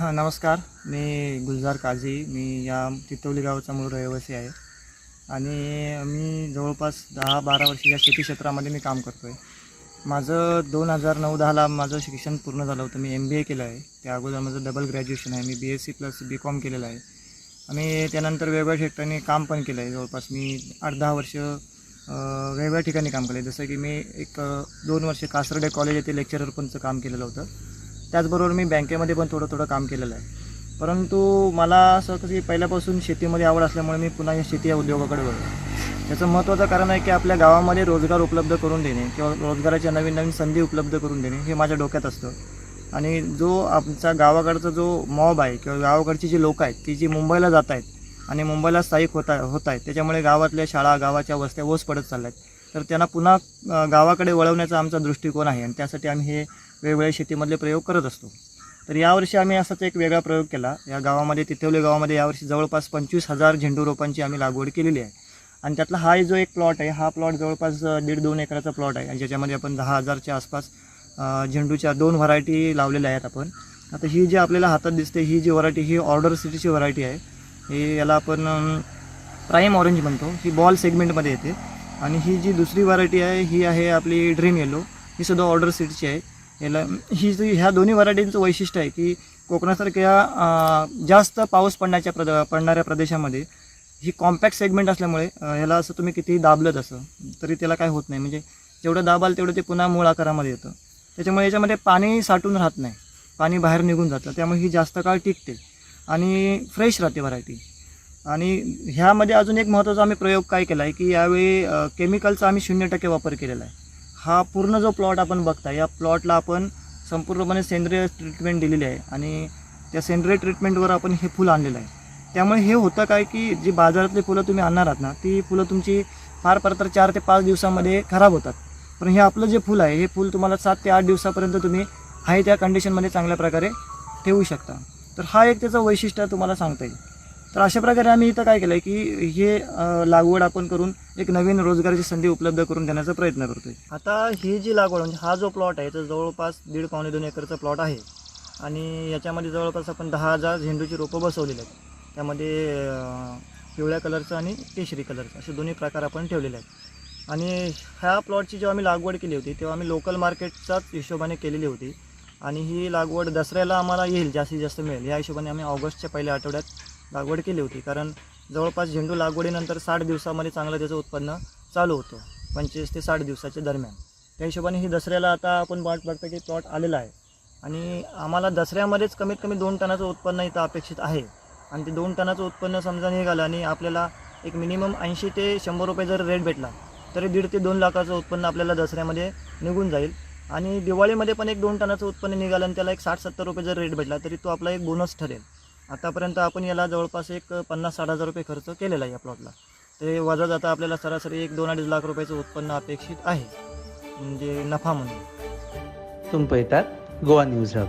हां नमस्कार. मी गुलजार काझी. मी या तितवली गावचा मूळ रहिवासी आहे. आणि मी जवळपास दहा बारा वर्ष या शेती क्षेत्रामध्ये मी काम करतो आहे माझं दोन हजार नऊ दहाला माझं शिक्षण पूर्ण झालं होतं. मी एम बी ए केलं आहे. त्या अगोदर माझं डबल ग्रॅज्युएशन आहे. मी B S C plus B com केलेलं आहे. आणि त्यानंतर वेगवेगळ्या ठिकाणी काम पण केलं आहे. जवळपास मी आठ दहा वर्ष वेगवेगळ्या ठिकाणी काम केलं आहे. जसं की मी एक दोन वर्ष कासरडे कॉलेज येथे लेक्चरर पणचं काम केलेलं होतं. त्याचबरोबर मी बँकेमध्ये पण थोडं थोडं काम केलेलं आहे. परंतु मला असं की पहिल्यापासून शेतीमध्ये आवड असल्यामुळे मी पुन्हा या शेती या उद्योगाकडे वळलो. त्याचं महत्त्वाचं कारण आहे की आपल्या गावामध्ये रोजगार उपलब्ध करून देणे किंवा रोजगाराच्या नवीन नवीन संधी उपलब्ध करून देणे हे माझ्या डोक्यात असतं. आणि जो आमचा गावाकडचा जो मॉब आहे किंवा गावाकडची जी लोक आहेत ती जी मुंबईला जात आहेत आणि मुंबईला स्थायिक होत आहे होत आहेत त्याच्यामुळे गावातल्या शाळा गावाच्या वस्त्या ओस पडत चालल्या आहेत तर त्यांना पुन्हा गावाकडे वळवण्याचा आमचा दृष्टिकोन आहे आणि त्यासाठी आम्ही हे वेगवेगळ्या शेतीमधले प्रयोग करत असतो. तर यावर्षी आम्ही असाच एक वेगळा प्रयोग केला. या गावामध्ये तिथवले गावामध्ये यावर्षी जवळपास पंचवीस हजार झेंडू रोपांची आम्ही लागवड केलेली आहे. आणि त्यातला हा जो एक प्लॉट आहे हा प्लॉट जवळपास दीड दोन एकराचा प्लॉट आहे. आणि ज्याच्यामध्ये आपण दहा हजारच्या आसपास झेंडूच्या दोन व्हरायटी लावलेल्या आहेत आपण. आता ही जी आपल्याला हातात दिसते ही जी व्हरायटी ही ऑर्डर सिटीची व्हरायटी आहे. ही याला आपण प्राईम ऑरेंज म्हणतो. ही बॉल सेगमेंटमध्ये येते. आणि ही जी दुसरी व्हरायटी आहे ही आहे आपली ड्रीम येलो ही सुद्धा ऑर्डर सिटीची आहे. याला ही जी ह्या दोन्ही व्हरायटींचं वैशिष्ट्य आहे की कोकणासारख्या जास्त पाऊस पडण्याच्या प्रद पडणाऱ्या प्रदेशामध्ये ही कॉम्पॅक्ट सेगमेंट असल्यामुळे ह्याला असं तुम्ही कितीही दाबलं तसं तरी त्याला काय होत नाही. म्हणजे जेवढं दाबाल तेवढं ते पुन्हा मूळ आकारामध्ये येतं. त्याच्यामुळे याच्यामध्ये पाणी साठून राहत नाही. पाणी बाहेर निघून जातं. त्यामुळे ही जास्त काळ टिकते. आणि फ्रेश राहते व्हरायटी आणि ह्यामध्ये अजून एक महत्त्वाचा आम्ही प्रयोग काय केला आहे की यावेळी केमिकलचा आम्ही शून्य टक्के वापर केलेला आहे. हा पूर्ण जो प्लॉट आपण बघता या प्लॉटला आपण संपूर्णपणे सेंद्रिय ट्रीटमेंट दिलेली आहे आणि त्या सेंद्रिय ट्रीटमेंटवर आपण हे फुल आणलेलं आहे. त्यामुळे हे होतं काय की जी बाजारातली फुलं तुम्ही आणणार आहात ना ती फुलं तुमची फार फार तर चार ते पाच दिवसामध्ये खराब होतात. पण हे आपलं जे फुल आहे हे फुल तुम्हाला सात ते आठ दिवसापर्यंत तुम्ही आहे त्या कंडिशनमध्ये चांगल्या प्रकारे ठेवू शकता. तर हा एक त्याचं वैशिष्ट्य तुम्हाला सांगता येईल. तर अशा प्रकारे आम्ही इथं काय केलं आहे की हे लागवड आपण करून एक नवीन रोजगाराची संधी उपलब्ध करून देण्याचा प्रयत्न करतोय. आता ही जी लागवड म्हणजे हा जो प्लॉट आहे तो जवळपास दीड पावणे दोन एकरचा प्लॉट आहे. आणि याच्यामध्ये जवळपास आपण दहा हजार झेंडूची रोपं बसवलेली आहेत. त्यामध्ये पिवळ्या कलरचं आणि केशरी कलरचं असे दोन्ही प्रकार आपण ठेवलेले आहेत. आणि ह्या प्लॉटची जेव्हा आम्ही लागवड केली होती तेव्हा आम्ही लोकल मार्केटचाच हिशोबाने केलेली होती. आणि ही लागवड दसऱ्याला आम्हाला येईल जास्तीत जास्त मिळेल. या हिशोबाने आम्ही ऑगस्टच्या पहिल्या आठवड्यात लागवड केली होती. कारण जवळपास झेंडू लागवडीनंतर साठ दिवसामध्ये चांगलं त्याचं उत्पन्न चालू होतं. पंचवीस ते साठ दिवसाच्या दरम्यान. त्या हिशोबाने ही दसऱ्याला आता आपण बाट बघतो की प्लॉट आलेला आहे. आणि आम्हाला दसऱ्यामध्येच कमीत कमी दोन टनाचं उत्पन्न इथं अपेक्षित आहे. आणि ते दोन टनाचं उत्पन्न समजा निघालं आणि आपल्याला एक मिनिमम ऐंशी ते शंभर रुपये जर रेट भेटला तरी दीड ते दोन लाखाचं उत्पन्न आपल्याला दसऱ्यामध्ये निघून जाईल. आणि दिवाळीमध्ये पण एक दोन टनाचं उत्पन्न निघालं आणि त्याला एक साठ सत्तर रुपये जर रेट भेटला तरी तो आपला एक बोनस ठरेल. आतापर्यंत आपण याला जवळपास एक पन्नास साठ हजार रुपये खर्च केलेला आहे या प्लॉटला ते वजा जाता आपल्याला सरासरी एक दोन अडीच लाख रुपयाचं उत्पन्न अपेक्षित आहे. म्हणजे नफा म्हणून. तुम्ही पळतात गोवा न्यूज हब